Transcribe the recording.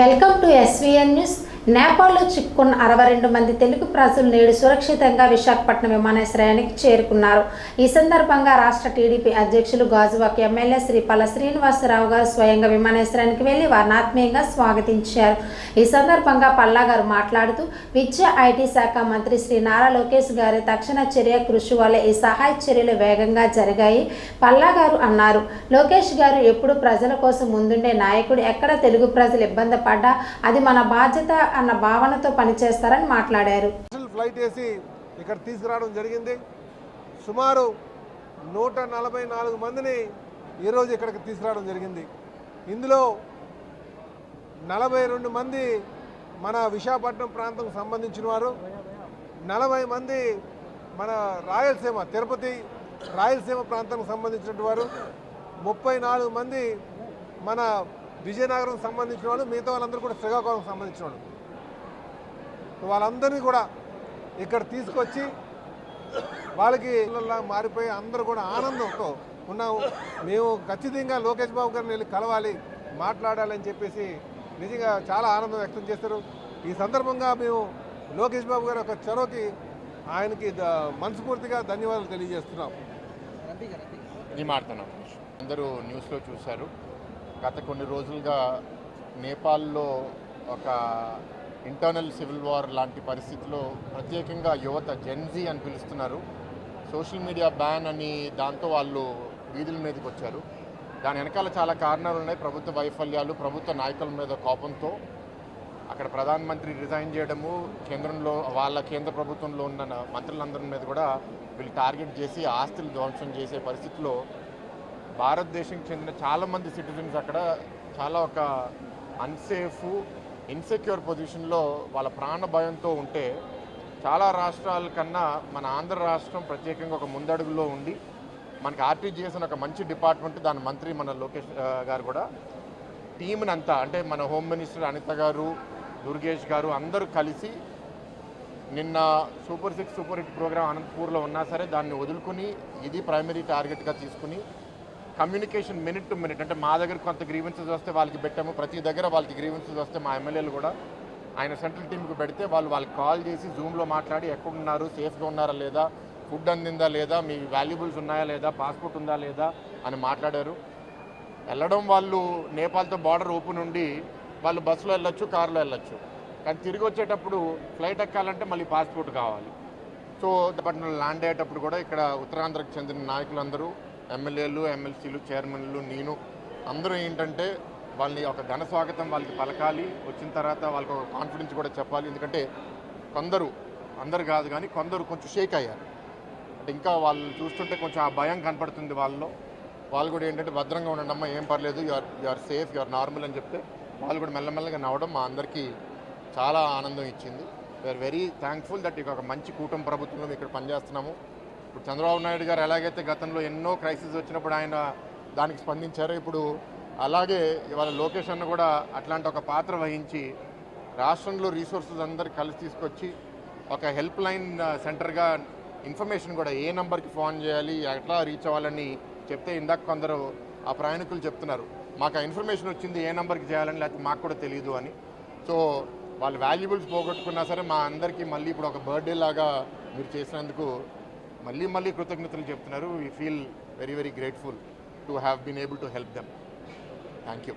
Welcome to SVN news నేపాల్లో చిక్కుకున్న అరవై రెండు మంది తెలుగు ప్రజలు నేడు సురక్షితంగా విశాఖపట్నం విమానాశ్రయానికి చేరుకున్నారు. ఈ సందర్భంగా రాష్ట్ర టీడీపీ అధ్యక్షులు గాజువాక్ ఎమ్మెల్యే శ్రీ పల్ల శ్రీనివాసరావు గారు స్వయంగా విమానాశ్రయానికి వెళ్ళి వారిని ఆత్మీయంగా స్వాగతించారు. ఈ సందర్భంగా పల్లా గారు మాట్లాడుతూ విద్యా ఐటీ శాఖ మంత్రి శ్రీ నారా లోకేష్ గారి తక్షణ చర్య కృషి వల్ల ఈ సహాయ చర్యలు వేగంగా జరిగాయి పల్లా గారు అన్నారు. లోకేష్ గారు ఎప్పుడు ప్రజల కోసం ముందుండే నాయకుడు ఎక్కడ తెలుగు ప్రజలు ఇబ్బంది పడ్డా అది మన బాధ్యత అన్న భావనతో పనిచేస్తారని మాట్లాడారు. ఫ్లైట్ వేసి ఇక్కడ తీసుకురావడం జరిగింది. సుమారు నూట నలభై నాలుగు మందిని ఈరోజు ఇక్కడికి తీసుకురావడం జరిగింది. ఇందులో నలభై రెండు మంది మన విశాఖపట్నం ప్రాంతం సంబంధించిన వారు నలభై మంది మన రాయలసీమ తిరుపతి రాయలసీమ ప్రాంతానికి సంబంధించినటువంటి వారు ముప్పై నాలుగు మంది మన విజయనగరం సంబంధించిన వాళ్ళు మిగతా వాళ్ళందరూ కూడా శ్రీకాకుళం సంబంధించిన వాళ్ళు. వాళ్ళందరినీ కూడా ఇక్కడ తీసుకొచ్చి వాళ్ళకి మారిపోయి అందరూ కూడా ఆనందంతో ఉన్నాము. మేము ఖచ్చితంగా లోకేష్ బాబు గారిని వెళ్ళి కలవాలి మాట్లాడాలని చెప్పేసి నిజంగా చాలా ఆనందం వ్యక్తం చేస్తారు ఈ సందర్భంగా మేము లోకేష్ బాబు గారి యొక్క చొరవకి ఆయనకి మనస్ఫూర్తిగా ధన్యవాదాలు తెలియజేస్తున్నాం. ఇది మాట్లాడుతున్నాం అందరూ న్యూస్లో చూశారు. గత కొన్ని రోజులుగా నేపాల్లో ఒక ఇంటర్నల్ సివిల్ వార్ లాంటి పరిస్థితిలో ప్రత్యేకంగా యువత జెన్జీ అని పిలుస్తున్నారు. సోషల్ మీడియా బ్యాన్ అని దాంతో వాళ్ళు వీధుల మీదకి వచ్చారు. దాని వెనకాల చాలా కారణాలు ఉన్నాయి. ప్రభుత్వ వైఫల్యాలు ప్రభుత్వ నాయకుల మీద కోపంతో అక్కడ ప్రధానమంత్రి రిజైన్ చేయడము కేంద్రంలో వాళ్ళ కేంద్ర ప్రభుత్వంలో ఉన్న మంత్రులందరి మీద కూడా వీళ్ళు టార్గెట్ చేసి ఆస్తులు ధ్వంసం చేసే పరిస్థితిలో భారతదేశంకి చెందిన చాలామంది సిటిజన్స్ అక్కడ చాలా ఒక అన్సేఫ్ ఇన్సెక్యూర్ పొజిషన్లో వాళ్ళ ప్రాణ భయంతో ఉంటే చాలా రాష్ట్రాల కన్నా మన ఆంధ్ర రాష్ట్రం ప్రత్యేకంగా ఒక ముందడుగులో ఉండి మనకి ఆర్టీజీఎస్ అని ఒక మంచి డిపార్ట్మెంట్ దాని మంత్రి మన లోకేష్ గారు కూడా టీంని అంతా అంటే మన హోమ్ మినిస్టర్ అనిత గారు దుర్గేష్ గారు అందరూ కలిసి నిన్న super six super hit program అనంతపూర్లో ఉన్నా సరే దాన్ని వదులుకుని ఇది ప్రైమరీ టార్గెట్గా తీసుకుని కమ్యూనికేషన్ మినిట్ టు మినిట్ అంటే మా దగ్గర కొంత గ్రీవెన్సెస్ వస్తే వాళ్ళకి పెట్టాము ప్రతి దగ్గర వాళ్ళకి గ్రీవెన్సెస్ వస్తే మా ఎమ్మెల్యేలు కూడా ఆయన సెంట్రల్ టీంకి పెడితే వాళ్ళు వాళ్ళకి కాల్ చేసి జూమ్లో మాట్లాడి ఎక్కడున్నారు సేఫ్గా ఉన్నారా లేదా ఫుడ్ అందిందా లేదా మీ వాల్యుబుల్స్ ఉన్నాయా లేదా పాస్పోర్ట్ ఉందా లేదా అని మాట్లాడారు. వెళ్ళడం వాళ్ళు నేపాల్తో బార్డర్ ఓపెన్ ఉండి వాళ్ళు బస్సులో వెళ్ళొచ్చు కారులో వెళ్ళొచ్చు. కానీ తిరిగి వచ్చేటప్పుడు ఫ్లైట్ ఎక్కాలంటే మళ్ళీ పాస్పోర్ట్ కావాలి. సో పట్టణంలో ల్యాండ్ అయ్యేటప్పుడు కూడా ఇక్కడ ఉత్తరాంధ్రకు చెందిన నాయకులందరూ ఎమ్మెల్యేలు ఎమ్మెల్సీలు చైర్మన్లు నేను అందరూ ఏంటంటే వాళ్ళని ఒక ఘన స్వాగతం వాళ్ళకి పలకాలి. వచ్చిన తర్వాత వాళ్ళకి ఒక కాన్ఫిడెన్స్ కూడా చెప్పాలి. ఎందుకంటే కొందరు అందరు కాదు కానీ కొందరు కొంచెం షేక్ అయ్యారు. అంటే ఇంకా వాళ్ళు చూస్తుంటే కొంచెం ఆ భయం కనపడుతుంది వాళ్ళలో. వాళ్ళు కూడా ఏంటంటే భద్రంగా ఉండండి అమ్మ ఏం పర్లేదు you're you're safe you're normal అని చెప్తే వాళ్ళు కూడా మెల్లమెల్లగా నవ్వడం మా అందరికీ చాలా ఆనందం ఇచ్చింది. వీఆర్ వెరీ థ్యాంక్ఫుల్ దట్ ఇక ఒక మంచి కూటమి ప్రభుత్వంలో ఇక్కడ పనిచేస్తున్నాము. ఇప్పుడు చంద్రబాబు నాయుడు గారు ఎలాగైతే గతంలో ఎన్నో క్రైసిస్ వచ్చినప్పుడు ఆయన దానికి స్పందించారో ఇప్పుడు అలాగే ఇవాళ లోకేష్ అన్న కూడా అట్లాంటి ఒక పాత్ర వహించి రాష్ట్రంలో రీసోర్సెస్ అందరు కలిసి తీసుకొచ్చి ఒక హెల్ప్ లైన్ సెంటర్గా ఇన్ఫర్మేషన్ కూడా ఏ నెంబర్కి ఫోన్ చేయాలి ఎట్లా రీచ్ అవ్వాలని చెప్తే ఇందాక కొందరు ఆ ప్రయాణికులు చెప్తున్నారు. మాకు ఆ ఇన్ఫర్మేషన్ వచ్చింది ఏ నెంబర్కి చేయాలని లేకపోతే మాకు కూడా తెలియదు అని. సో వాళ్ళు వాల్యుబుల్స్ పోగొట్టుకున్నా సరే మా అందరికీ మళ్ళీ ఇప్పుడు ఒక బర్త్డే లాగా మీరు చేసినందుకు మళ్ళీ మళ్ళీ కృతజ్ఞతలు చెప్తున్నారు. We feel very very grateful to have been able to help them thank you